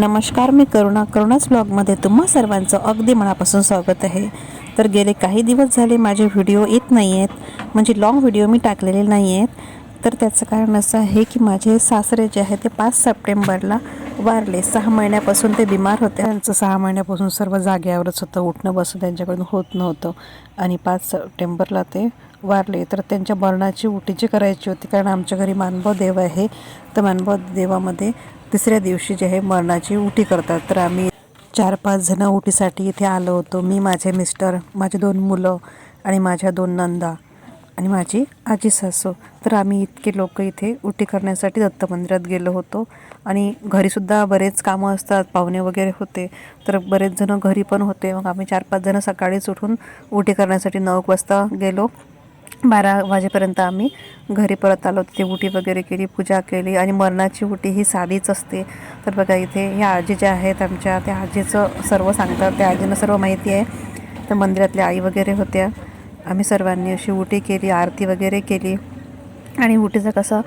नमस्कार मी करुणा. करुणाच ब्लॉगमध्ये तुम्हा सर्वांचं अगदी मनापासून स्वागत आहे. तर गेले काही दिवस झाले माझे व्हिडिओ येत नाही आहेत म्हणजे लाँग व्हिडिओ मी टाकलेले नाही आहेत तर त्याचं कारण असं आहे की माझे सासरे जे आहे ते पाच सप्टेंबरला वारले. सहा महिन्यापासून ते बिमार होते. त्यांचं सहा महिन्यापासून सर्व जाग्यावरच होतं. उठणं बसून त्यांच्याकडून होत नव्हतं. आणि पाच सप्टेंबरला ते वारले. तर त्यांच्या मरणाची उटीची करायची होती कारण आमच्या घरी मानभव देव आहे. तर मानभव देवामध्ये तिसऱ्या दिवशी जे आहे मरणाची उटी करतात तर आम्ही चार पाच जणं उटीसाठी इथे आलो होतो. मी माझे मिस्टर माझे दोन मुलं आणि माझ्या दोन नंदा आणि माझी आजी सासू. तर आम्ही इतके लोक इथे उटी करण्यासाठी दत्त मंदिरात गेलो होतो. आणि घरीसुद्धा बरेच कामं असतात पाहुणे वगैरे होते तर बरेच जणं घरी पण होते. मग आम्ही चार पाच जणं सकाळीच उठून उटी करण्यासाठी नऊ वाजता गेलो. बारा वाजेपर्यंत आम्ही घरी परत आलो. तिथे उटी वगैरे केली पूजा केली आणि मरणाची उटी ही साधीच असते. तर बघा इथे ह्या आजी ज्या आहेत आमच्या त्या आजीचं सर्व सांगतात. त्या आजीनं सर्व माहिती आहे. तर मंदिरातल्या आई वगैरे होत्या. आम्ही सर्वांनी अशी उटी केली आरती वगैरे केली. आणि उटीचं कसं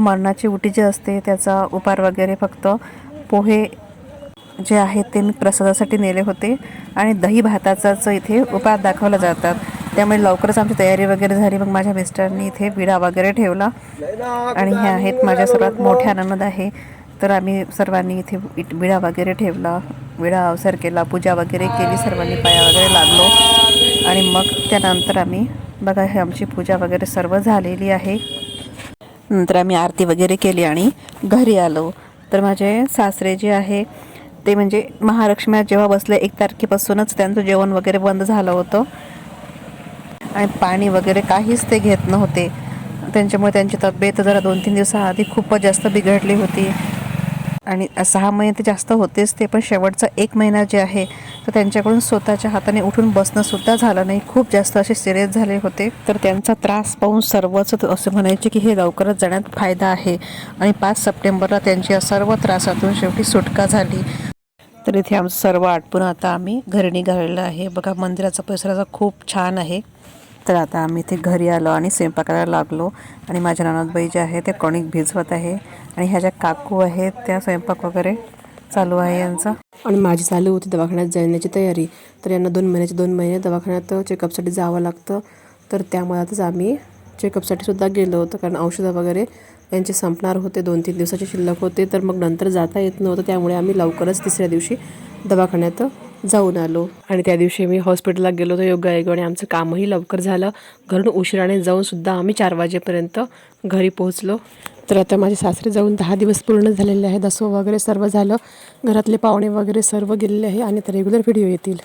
मरणाची उटी जी असते त्याचा उपार वगैरे फक्त पोहे जे आहेत ते मी प्रसादासाठी नेले होते. आणि दही भाताचाच इथे उपार दाखवला जातात. त्यामुळे लवकरच आमची तयारी वगैरे झाली. मग माझ्या मिस्टरनी इथे विडा वगैरे ठेवला. आणि हे आहेत माझ्या सर्वात मोठ्या आनंद आहे. तर आम्ही सर्वांनी इथे विडा वगैरे ठेवला. विडा अवसर केला पूजा वगैरे केली सर्वांनी पाया वगैरे लागलो. आणि मग त्यानंतर आम्ही बघा हे आमची पूजा वगैरे सर्व झालेली आहे. नंतर आम्ही आरती वगैरे केली आणि घरी आलो. तर माझे सासरे जे आहे ते म्हणजे महालक्ष्म्या जेव्हा बसले एक तारखेपासूनच त्यांचं जेवण वगैरे बंद झालं होतं. आणि पाणी वगैरे काहीच ते घेत नव्हते. त्यांच्यामुळे त्यांची तब्येत जरा दोन तीन दिवसाआधी खूपच जास्त बिघडली होती. आणि सहा महिने ते जास्त होतेच ते पण शेवटचा एक महिना जे आहे तर त्यांच्याकडून स्वतःच्या हाताने उठून बसणंसुद्धा झालं नाही. खूप जास्त असे सिरियस झाले होते. तर त्यांचा त्रास पाहून सर्वच असं म्हणायचे की हे लवकरच जाण्यात फायदा आहे. आणि पाच सप्टेंबरला त्यांची या सर्व त्रासातून शेवटी सुटका झाली. तर इथे आमचं सर्व आटपून आता आम्ही घरी निघालेलं आहे. बघा मंदिराचा परिसराचा खूप छान आहे. तर आता आम्ही इथे घरी आलो आणि स्वयंपाकाला लागलो आणि माझ्या ननदबाई जे आहे ते कणिक भिजवत आहे. आणि ह्या ज्या काकू आहेत त्या स्वयंपाक वगैरे चालू आहे यांचा. आणि माझी चालू होती दवाखान्यात जाण्याची तयारी. तर यांना दोन महिन्याचे दोन महिने दवाखान्यात चेकअपसाठी जावं लागतं. तर त्यामुळेच आम्ही चेकअपसाठी सुद्धा गेलो होतो कारण औषधं वगैरे यांचे संपणार होते. दोन तीन दिवसाचे शिल्लक होते तर मग नंतर जाता येत नव्हतं. त्यामुळे आम्ही लवकरच तिसऱ्या दिवशी दवाखान्यात जाऊन आलो. आणि त्या दिवशी मी हॉस्पिटलला गेलो होतो योगा आणि आमचं कामही लवकर झालं. घरून उशिराने जाऊन सुद्धा आम्ही चार वाजेपर्यंत घरी पोहोचलो. तर आता माझे सासरे जाऊन दहा दिवस पूर्ण झालेले आहेत दसवं वगैरे सर्व झालं. घरातले पाहुणे वगैरे सर्व गेलेले आहे आणि आता रेग्युलर व्हिडिओ येतील.